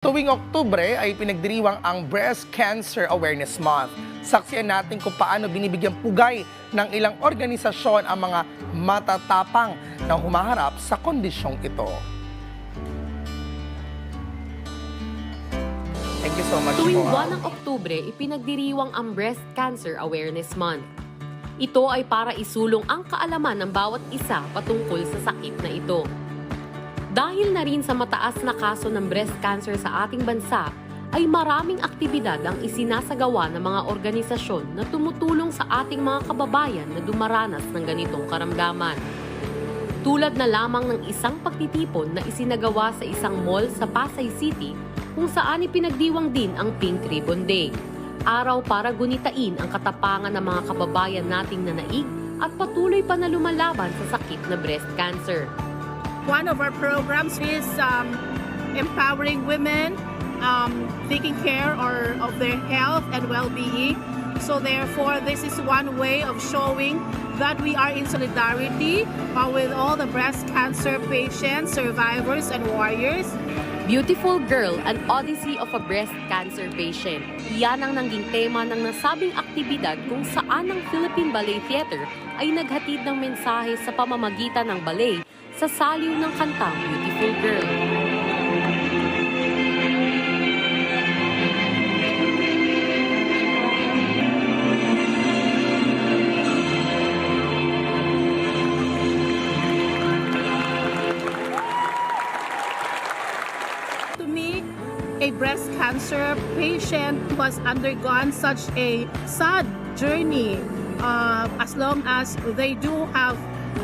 Tuwing Oktubre ay pinagdiriwang ang Breast Cancer Awareness Month. Saksiyan natin kung paano binibigyang pugay ng ilang organisasyon ang mga matatapang na humaharap sa kondisyong ito. Thank you so much Tuwing po. buwan ng Oktubre, ipinagdiriwang ang Breast Cancer Awareness Month. Ito ay para isulong ang kaalaman ng bawat isa patungkol sa sakit na ito. Dahil na rin sa mataas na kaso ng breast cancer sa ating bansa, ay maraming aktibidad ang isinasagawa ng mga organisasyon na tumutulong sa ating mga kababayan na dumaranas ng ganitong karamdaman. Tulad na lamang ng isang pagtitipon na isinagawa sa isang mall sa Pasay City kung saan ipinagdiwang din ang Pink Ribbon Day. Araw para gunitain ang katapangan ng mga kababayan nating nanaig at patuloy pa na lumalaban sa sakit na breast cancer. One of our programs is um, empowering women, um, taking care or, of their health and well-being. So therefore, this is one way of showing that we are in solidarity uh, with all the breast cancer patients, survivors, and warriors. Beautiful Girl, an Odyssey of a Breast Cancer Patient. Yan ang nangging tema ng nasabing aktibidad kung saan ang Philippine Ballet Theater ay naghatid ng mensahe sa pamamagitan ng ballet sa saliw ng kantang Beautiful Girl. To me, a breast cancer patient who has undergone such a sad journey, uh, as long as they do have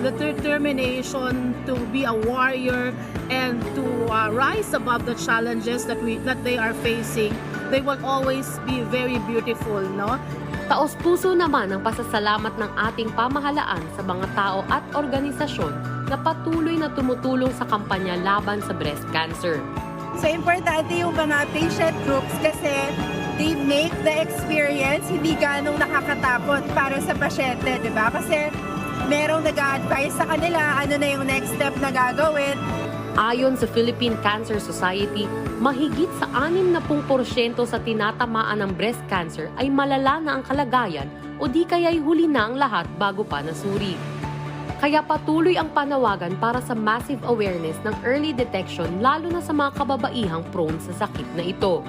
the determination to be a warrior and to uh, rise above the challenges that we that they are facing, they will always be very beautiful, no? Taos puso naman ang pasasalamat ng ating pamahalaan sa mga tao at organisasyon na patuloy na tumutulong sa kampanya laban sa breast cancer. So, importante yung mga patient groups kasi they make the experience hindi ganong nakakatakot para sa pasyente, di ba? Kasi merong nag-advise sa kanila ano na yung next step na gagawin. Ayon sa Philippine Cancer Society, mahigit sa 60% sa tinatamaan ng breast cancer ay malala na ang kalagayan o di kaya'y huli na ang lahat bago pa nasuri. Kaya patuloy ang panawagan para sa massive awareness ng early detection lalo na sa mga kababaihang prone sa sakit na ito.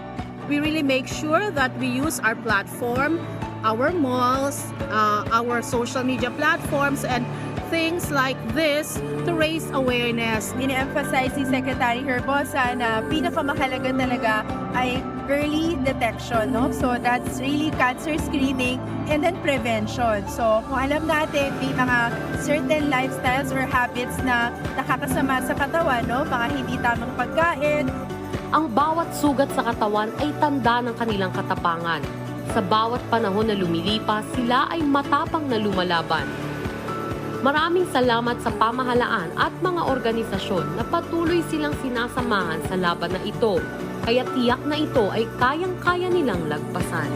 we really make sure that we use our platform, our malls, uh, our social media platforms, and things like this to raise awareness. Ini-emphasize si Secretary Herbosa na pinakamahalaga talaga ay early detection, no? So, that's really cancer screening and then prevention. So, kung alam natin may mga certain lifestyles or habits na nakakasama sa katawan, no? Mga hindi tamang pagkain, Ang bawat sugat sa katawan ay tanda ng kanilang katapangan. Sa bawat panahon na lumilipas, sila ay matapang na lumalaban. Maraming salamat sa pamahalaan at mga organisasyon na patuloy silang sinasamahan sa laban na ito. Kaya tiyak na ito ay kayang-kaya nilang lagpasan.